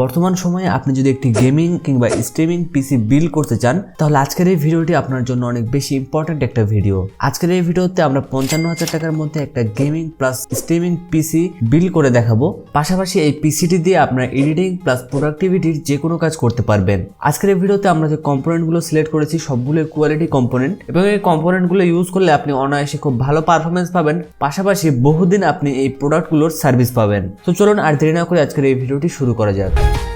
বর্তমান সময়ে আপনি যদি একটি গেমিং কিংবা স্ট্রিমিং পিসি বিল করতে চান, তাহলে আজকের এই ভিডিওটি আপনার জন্য অনেক বেশি ইম্পর্ট্যান্ট একটা ভিডিও। আজকের এই ভিডিওতে আমরা পঞ্চান্ন হাজার টাকার মধ্যে একটা gaming plus streaming PC build করে দেখাবো। পাশাপাশি এই পিসিটি দিয়ে আপনার এডিটিং প্লাস প্রোডাক্টিভিটির যে কোনো কাজ করতে পারবেন। আজকের এই ভিডিওতে আমরা যে কম্পোনেন্টগুলো সিলেক্ট করেছি, সবগুলো কোয়ালিটি কম্পোনেন্ট এবং এই কম্পোনেন্টগুলো ইউজ করলে আপনি অনায়াসে খুব ভালো পারফরমেন্স পাবেন। পাশাপাশি বহুদিন আপনি এই প্রোডাক্টগুলোর সার্ভিস পাবেন। তো চলুন আর দেরি না করে আজকের এই ভিডিওটি শুরু করা যাক। Bye.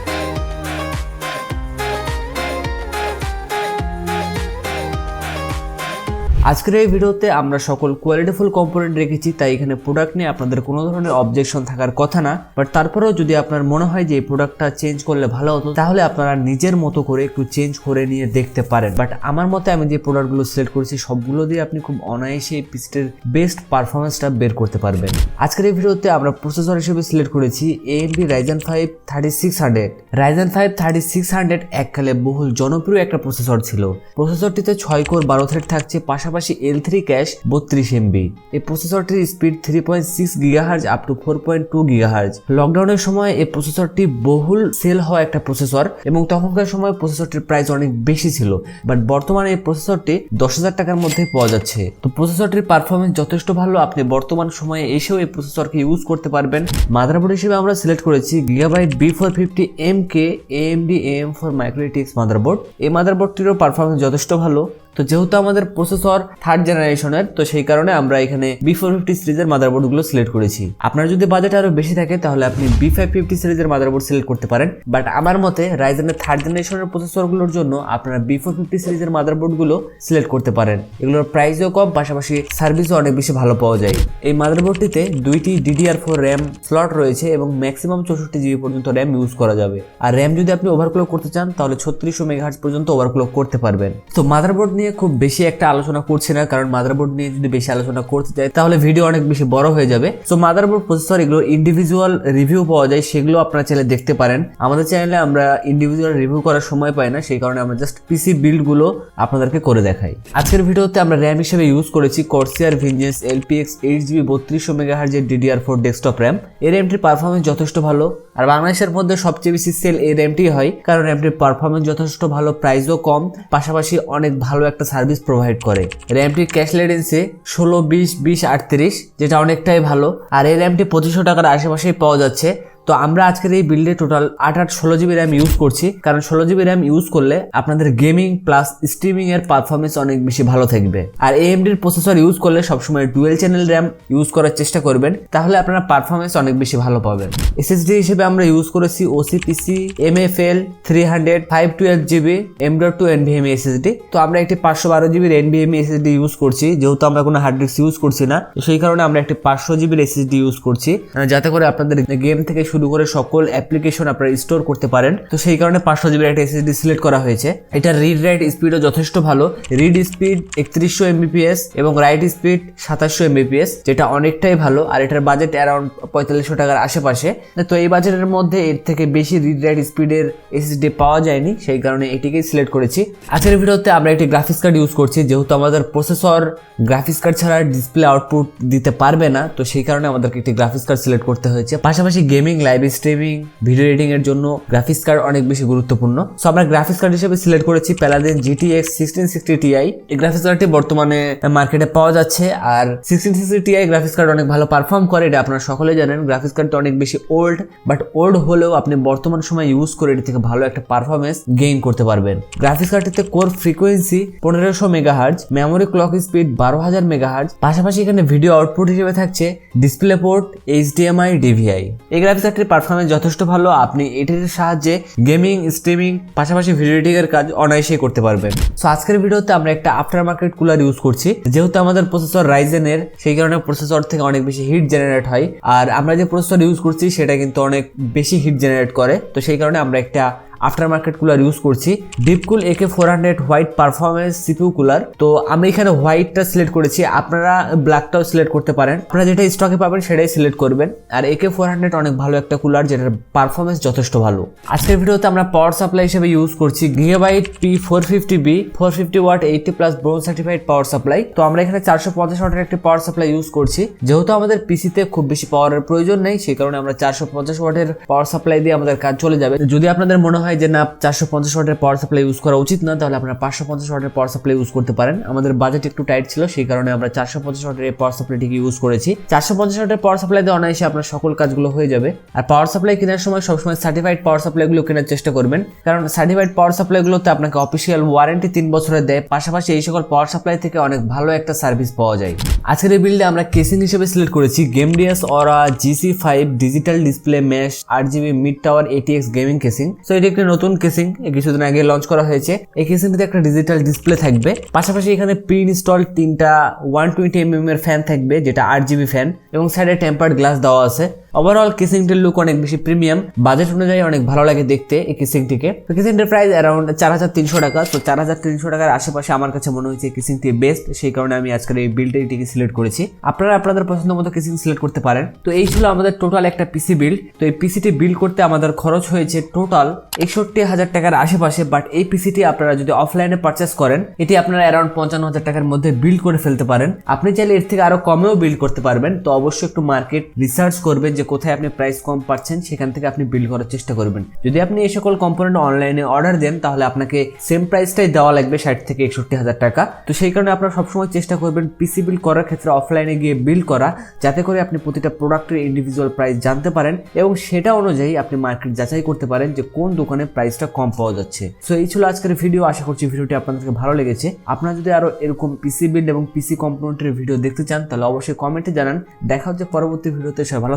আজকের এই ভিডিওতে আমরা সকল কোয়ালিটিফুল কম্পোনেন্ট রেখেছি, তাই এখানে প্রোডাক্ট নিয়ে আপনাদের কোনো ধরনের অবজেকশন থাকার কথা না। বাট তারপরেও যদি আপনার মনে হয় যে এই প্রোডাক্টটা চেঞ্জ করলে ভালো হতো, তাহলে আপনারা নিজের মতো করে একটু চেঞ্জ করে নিয়ে দেখতে পারেন। বাট আমার মতে আমি যে প্রোডাক্টগুলো সিলেক্ট করেছি, সবগুলো দিয়ে আপনি খুব অনায়াসে এই পিসটির বেস্ট পারফরমেন্সটা বের করতে পারবেন। আজকের এই ভিডিওতে আমরা প্রসেসর হিসেবে সিলেক্ট করেছি AMD Ryzen five thirty six hundred Ryzen five thirty six hundred এককালে বহুল জনপ্রিয় একটা প্রসেসর ছিল। প্রসেসরটিতে ছয় কোর বারো থ্রেড থাকছে, পাশাপাশি এল থ্রি ক্যাশ বত্রিশ এমবি এই প্রসেসরটির speed three point six gigahertz up to four point two gigahertz লকডাউনের সময় এই প্রসেসরটি বহুল সেল হওয়া একটা প্রসেসর এবং তখনকার সময় প্রসেসরটির প্রাইস অনেক বেশি ছিল। বাট বর্তমানে এই প্রসেসরটি দশ হাজার টাকার মধ্যে পাওয়া যাচ্ছে। তো প্রসেসরটির পারফরমেন্স যথেষ্ট ভালো। আপনি বর্তমান সময়ে এসেও এই প্রসেসরকে ইউজ করতে পারবেন। মাদারবোর্ড হিসেবে আমরা সিলেক্ট করেছি Gigabyte B four fifty M K AMD M four micro ATX motherboard. এই মাদারবোর্ডটিরও পারফরমেন্স যথেষ্ট ভালো। তো যেহেতু আমাদের প্রসেসর থার্ড জেনারেশনের তো সেই কারণে আমরা এখানে বি ফোর ফিফটি সিরিজের মাদারবোর্ডগুলো সিলেক্ট করেছি। আপনার যদি বাজেট আরও বেশি থাকে, তাহলে আপনি বি ফাইভ ফিফটি সিরিজের মাদারবোর্ড সিলেক্ট করতে পারেন। বাট আমার মতে রাইজেনের থার্ড জেনারেশনের প্রসেসরগুলোর জন্য আপনারা বি ফোর ফিফটি সিরিজের মাদারবোর্ডগুলো সিলেক্ট করতে পারেন। এগুলোর প্রাইসও কম, পাশাপাশি সার্ভিসও অনেক বেশি ভালো পাওয়া যায়। এই মাদারবোর্ডটিতে দুইটি ডিডিআর ফোর র্যাম স্লট রয়েছে এবং ম্যাক্সিমাম চৌষট্টি জিবি পর্যন্ত র্যাম ইউজ করা যাবে। আর র্যাম যদি আপনি ওভারক্লক করতে চান, তাহলে ছত্রিশশো মেগাহার্জ পর্যন্ত ওভারক্লক করতে পারবেন। তো মাদারবোর্ড নিয়ে খুব বেশি একটা আলোচনা করছি না, কারণ মাদারবোর্ড নিয়ে যদি বেশি আলোচনা করতে চাই তাহলে ভিডিও অনেক বেশি বড় হয়ে যাবে। তো মাদারবোর্ড প্রসেসর এগুলো ইন্ডিভিজুয়াল রিভিউ পাওয়া যায়, সেগুলো আপনারা চাইলে দেখতে পারেন। আমাদের চ্যানেলে আমরা ইন্ডিভিজুয়াল রিভিউ করার সময় পাই না, সেই কারণে আমরা জাস্ট পিসি বিল্ডগুলো আপনাদেরকে করে দেখাই। আজকের ভিডিওতে আমরা র্যাম হিসেবে ইউজ করেছি Corsair Vengeance LPX eight GB বত্রিশশো মেগাহার্জের ডিডিআর ফোর ডেস্কটপ র্যাম এই র্যামটির পারফরমেন্স যথেষ্ট ভালো, আর বাংলাদেশের মধ্যে সবচেয়ে বেশি সেল এই র্যামটি হয়, কারণ র্যামটির পারফরমেন্স যথেষ্ট ভালো প্রাইসও কম, পাশাপাশি অনেক ভালো একটা সার্ভিস প্রোভাইড করে। র্যামটির ক্যাশ লেডেন্সে ষোলো, বিশ বিশ, আটত্রিশ, যেটা অনেকটাই ভালো। আর এই র্যামটি পঁচিশশো টাকার আশেপাশেই পাওয়া যাচ্ছে। তো আমরা আজকের এই বিল্ডে টোটাল আট আট ষোলো জিবি র্যাম ইউজ করছি। কারণ ষোলো জিবি র্যাম ইউজ করলে আপনাদের গেমিং প্লাস স্ট্রিমিং এর পারফরমেন্স অনেক বেশি ভালো থাকবে। আর এএমডির প্রসেসর ইউজ করলে সবসময় ডুয়েল চ্যানেল র্যাম ইউজ করার চেষ্টা করবেন। তাহলে আপনারা পারফরমেন্স অনেক বেশি ভালো পাবেন। এসএসডি হিসেবে আমরা ইউজ করেছি OCPC M F L three hundred five twelve GB M dot two NVMe SSD তো আমরা একটি পাঁচশো বারো জিবির এনভিএমই এসএসডি ইউজ করছি, যেহেতু আমরা কোনো হার্ড ডিস্ক ইউজ করছি না। সেই কারণে আমরা একটি পাঁচশো জিবির এসএসডি ইউজ করছি। যাতে করে আপনাদের গেম থেকে শুরু করে সকল অ্যাপ্লিকেশন আপনারা স্টোর করতে পারেন। তো সেই কারণে পাঁচশো জিবির একটা এসএসডি সিলেক্ট করা হয়েছে। এটা রিড রাইট স্পিডও যথেষ্ট ভালো। রিড স্পিড একত্রিশশো এমবিপিএস এবং রাইট স্পিড সাতাশশো এমবিপিএস যেটা অনেকটাই ভালো। আর এটার বাজেট অ্যারাউন্ড পঁয়তাল্লিশশো টাকার আশেপাশে। তো এই বাজেটের মধ্যে এর থেকে বেশি রিড রাইট স্পিডের এসএসডি পাওয়া যায়নি। সেই কারণে এটিকেই সিলেক্ট করেছি। আজকের ভিডিওতে আমরা একটি গ্রাফিক্স কার্ড ইউজ করছি। যেহেতু আমাদের প্রসেসর গ্রাফিক্স কার্ড ছাড়া ডিসপ্লে আউটপুট দিতে পারবে না, তো সেই কারণে আমাদেরকে একটি গ্রাফিক্স কার্ড সিলেক্ট করতে হয়েছে। পাশাপাশি gaming live streaming video editing এর জন্য গ্রাফিক্স কার্ড অনেক বেশি গুরুত্বপূর্ণ। সো আমরা গ্রাফিক্স কার্ড হিসেবে সিলেক্ট করেছি Paladin GTX sixteen sixty Ti এই গ্রাফিক্স কার্ডটি বর্তমানে মার্কেটে পাওয়া যাচ্ছে আর sixteen sixty Ti graphics card অনেক ভালো পারফর্ম করে, এটা আপনারা সকলে জানেন। গ্রাফিক্স কার্ডটা অনেক বেশি ওল্ড বাট ওল্ড হলেও আপনি বর্তমান সময় ইউজ করে এটি থেকে ভালো একটা পারফরমেন্স গেইন করতে পারবেন। গ্রাফিক্স কার্ডটিতে কোর ফ্রিকোয়েন্সি পনেরোশো মেগাহার্জ মেমোরি ক্লক স্পিড বারো হাজার মেগাহার্জ পাশাপাশি এখানে ভিডিও আউটপুট হিসেবে থাকছে ডিসপ্লে পোর্ট এইচডিএমআই ডিভিআই এই গ্রাফিক্স কার্ডটির পারফরমেন্স যথেষ্ট ভালো, আপনি এটির সাহায্যে গেমিং স্ট্রিমিং পাশাপাশি ভিডিও এডিটিং এর কাজ অনায়াসেই করতে পারবেন। সো আজকের ভিডিওতে আমরা একটা আফটার মার্কেট কুলার ইউজ করছি। যেহেতু আমাদের প্রসেসর রাইজেনের সেই কারণে প্রসেসর থেকে অনেক বেশি হিট জেনারেট হয়। আর আমরা যে প্রসেসর ইউজ করছি, সেটা কিন্তু অনেক বেশি হিট জেনারেট করে। তো সেই কারণে আমরা একটা আফটার মার্কেট কুলার ইউজ করছি DeepCool AK four hundred white performance CPU cooler তো আমি এখানে হোয়াইটটা সিলেক্ট করেছি। আপনারা ব্ল্যাকটাও সিলেক্ট করতে পারেন। আপনারা যেটা স্টকে পাবেন সেটাই সিলেক্ট করবেন। আর একে ফোর হান্ড্রেড অনেক ভালো একটা কুলার যেটার পারফরমেন্স যথেষ্ট ভালো। আজকের ভিডিওতে আমরা পাওয়ার সাপ্লাই হিসেবে ইউজ করছি Gigabyte P four fifty B four fifty watt eighty plus bronze certified power supply তো আমরা এখানে চারশো পঞ্চাশ ওয়াটের একটি পাওয়ার সাপ্লাই ইউজ করছি। যেহেতু আমাদের পিসিতে খুব বেশি পাওয়ারের প্রয়োজন নেই, সেই কারণে আমরা চারশো পঞ্চাশ ওয়াটের পাওয়ার সাপ্লাই দিয়ে আমাদের কাজ চলে যাবে। যদি আপনাদের মনে হয় যে, না, চারশো পঞ্চাশ ওয়াটের পাওয়ার সাপ্লাই ইউজ করা উচিত না, তাহলে আপনারা পাঁচশো পঞ্চাশ ওয়াটের পাওয়ার সাপ্লাই ইউজ করতে পারেন। আমাদের বাজেট একটু টাইট ছিল, সেই কারণে আমরা চারশো পঞ্চাশ ওয়াটের এই পাওয়ার সাপ্লাইটিকে ইউজ করেছি। চারশো পঞ্চাশ ওয়াটের পাওয়ার সাপ্লাই দিয়ে অনায়াসে আপনার সকল কাজগুলো হয়ে যাবে। আর পাওয়ার সাপ্লাই কেনার সময় সবসময় সার্টিফাইড পাওয়ার সাপ্লাইগুলো কেনার চেষ্টা করবেন। কারণ সার্টিফাইড পাওয়ার সাপ্লাইগুলোতে আপনাকে অফিসিয়াল ওয়ারেন্টি তিন বছরের দেয়, পাশাপাশি এই সকল পাওয়ার সাপ্লাই থেকে অনেক ভালো একটা সার্ভিস পাওয়া যায়। আজকের এই বিল্ডে আমরা কেসিং হিসেবে সিলেক্ট করেছি Gamdias Aura GC five digital display mesh আট GB mid tower ATX gaming casing তো এটি একটি নতুন কেসিং কিছুদিন আগে লঞ্চ করা হয়েছে। এই কেসিংটিতে একটা ডিজিটাল ডিসপ্লে থাকবে। পাশাপাশি এখানে প্রি ইনস্টল তিনটা ওয়ান টোয়েন্টি এম এর ফ্যান থাকবে, যেটা আট জিবি ফ্যান এবং সাইডে টেম্পার্ড গ্লাস দেওয়া আছে। ওভারঅল কেসিংটির লুক অনেক বেশি প্রিমিয়াম বাজেট অনুযায়ী অনেক ভালো লাগে দেখতে এই কেসিংটিকে তো কেসিংটির প্রাইস অ্যারাউন্ড চার হাজার তিনশো টাকা। তো চার হাজার তিনশো টাকার আশেপাশে আমার কাছে মনে হয়েছে কেসিংটি বেস্ট সেই কারণে আমি আজকের এই বিল্ডটিকে সিলেক্ট করেছি। আপনারা আপনাদের পছন্দ মতো কিসিং সিলেক্ট করতে পারেন। তো এই ছিল আমাদের টোটাল একটা পিসি বিল্ড তো এই পিসিটি বিল্ড করতে আমাদের খরচ হয়েছে টোটাল একষট্টি হাজার টাকার আশেপাশে। বাট এই পিসিটি আপনারা যদি অফলাইনে পারচেস করেন, এটি আপনারা অ্যারাউন্ড পঞ্চান্ন হাজার টাকার মধ্যে বিল্ড করে ফেলতে পারেন। আপনি চাইলে এর থেকে আরও কমেও বিল্ড করতে পারবেন। তো অবশ্যই একটু মার্কেট রিসার্চ করবেন যে কোথায় আপনি প্রাইস কম পাচ্ছেন, সেখান থেকে আপনি বিল্ড করার চেষ্টা করবেন। যদি আপনি এই সকল কম্পোনেন্ট অনলাইনে অর্ডার দেন, তাহলে আপনাকে সেম প্রাইসটাই দেওয়া লাগবে ষাট থেকে একষট্টি হাজার টাকা। তো সেই কারণে আপনারা সবসময় চেষ্টা করবেন পিসি বিল করার ক্ষেত্রে অফলাইনে গিয়ে বিল করা, যাতে করে আপনি প্রতিটা প্রোডাক্টের ইন্ডিভিজুয়াল প্রাইস জানতে পারেন এবং সেটা অনুযায়ী আপনি মার্কেট যাচাই করতে পারেন যে কোন দোকানে প্রাইসটা কম পাওয়া যাচ্ছে। সো এই ছিল আজকের ভিডিও আশা করছি ভিডিওটি আপনাদেরকে ভালো লেগেছে। আপনারা যদি আরও এরকম পিসি বিল্ড এবং পিসি কম্পোনেন্টের ভিডিও দেখতে চান, তাহলে অবশ্যই কমেন্টে জানান। দেখা হচ্ছে পরবর্তী ভিডিওতে সবাই ভালো